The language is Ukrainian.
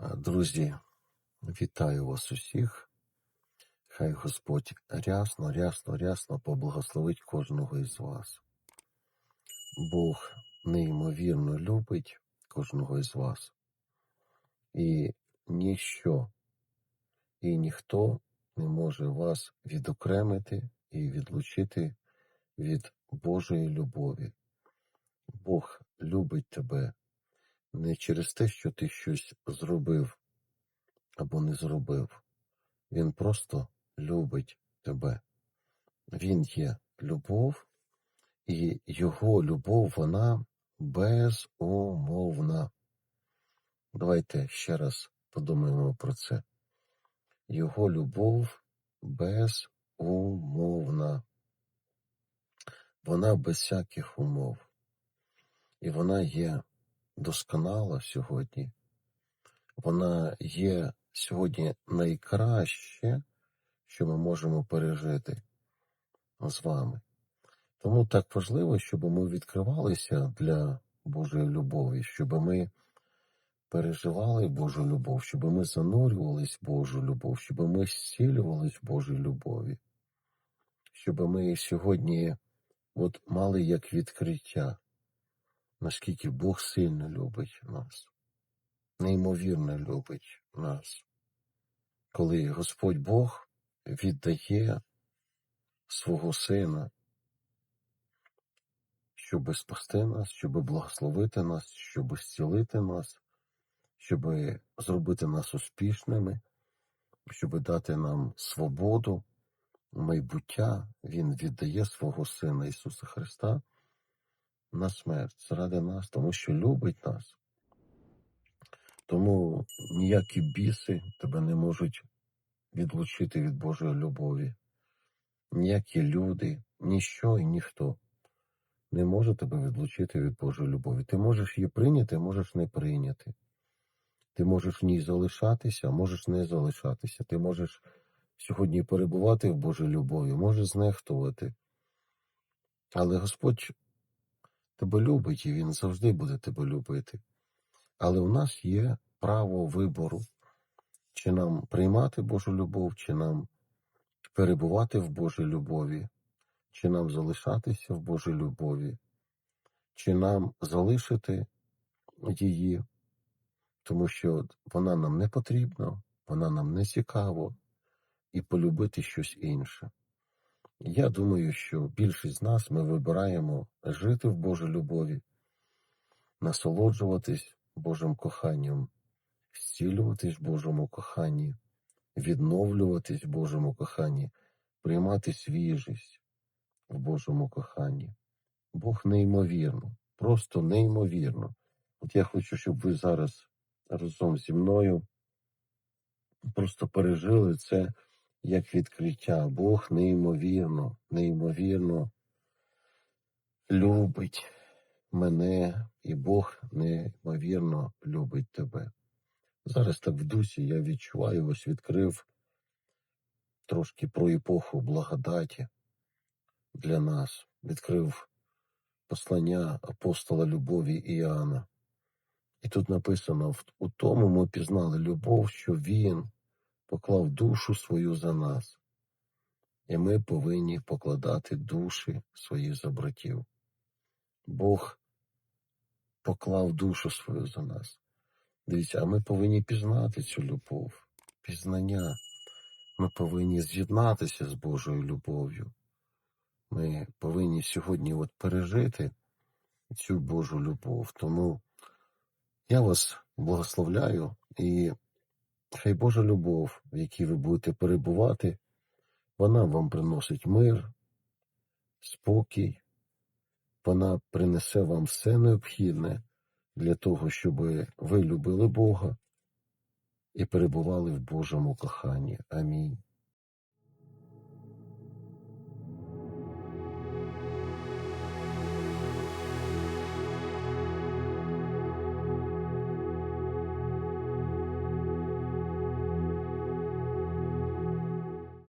Друзі, вітаю вас усіх. Хай Господь рясно, рясно, рясно поблагословить кожного із вас. Бог неймовірно любить кожного із вас. І ніщо і ніхто не може вас відокремити і відлучити від Божої любові. Бог любить тебе не через те, що ти щось зробив або не зробив. Він просто любить тебе. Він є любов, і його любов, вона безумовна. Давайте ще раз подумаємо про це. Його любов безумовна. Вона без всяких умов. І вона є досконала сьогодні. Вона є сьогодні найкраще, що ми можемо пережити з вами. Тому так важливо, щоб ми відкривалися для Божої любові, щоб ми переживали Божу любов, щоб ми занурювались в Божу любов, щоб ми зцілювались в Божій любові, щоб ми сьогодні от мали як відкриття, наскільки Бог сильно любить нас, неймовірно любить нас. Коли Господь Бог віддає свого Сина, щоб спасти нас, щоб благословити нас, щоб зцілити нас, щоб зробити нас успішними, щоб дати нам свободу, майбуття, Він віддає свого Сина Ісуса Христа на смерть заради нас, тому що любить нас. Тому ніякі біси тебе не можуть відлучити від Божої любові. Ніякі люди, ніщо і ніхто не може тебе відлучити від Божої любові. Ти можеш її прийняти, можеш не прийняти. Ти можеш в ній залишатися, можеш не залишатися. Ти можеш сьогодні перебувати в Божій любові, можеш знехтувати. Але Господь тебе любить і Він завжди буде тебе любити. Але у нас є право вибору, чи нам приймати Божу любов, чи нам перебувати в Божій любові, чи нам залишатися в Божій любові, чи нам залишити її, тому що вона нам не потрібна, вона нам не цікава, і полюбити щось інше. Я думаю, що більшість з нас ми вибираємо жити в Божій любові, насолоджуватись Божим коханням, зцілюватись в Божому коханні, відновлюватись в Божому коханні, приймати свіжість в Божому коханні. Бог неймовірно, просто неймовірно. От я хочу, щоб ви зараз разом зі мною просто пережили це як відкриття. Бог неймовірно, неймовірно любить мене, і Бог неймовірно любить тебе. Зараз так в дусі я відчуваю, ось відкрив трошки про епоху благодаті для нас, відкрив послання апостола любові Іоанна. І тут написано: у тому ми пізнали любов, що Він поклав душу свою за нас, і ми повинні покладати душі свої за братів. Бог поклав душу свою за нас. Дивіться, а ми повинні пізнати цю любов, пізнання. Ми повинні з'єднатися з Божою любов'ю. Ми повинні сьогодні от пережити цю Божу любов. Тому я вас благословляю і хай Божа любов, в якій ви будете перебувати, вона вам приносить мир, спокій, вона принесе вам все необхідне для того, щоб ви любили Бога і перебували в Божому коханні. Амінь.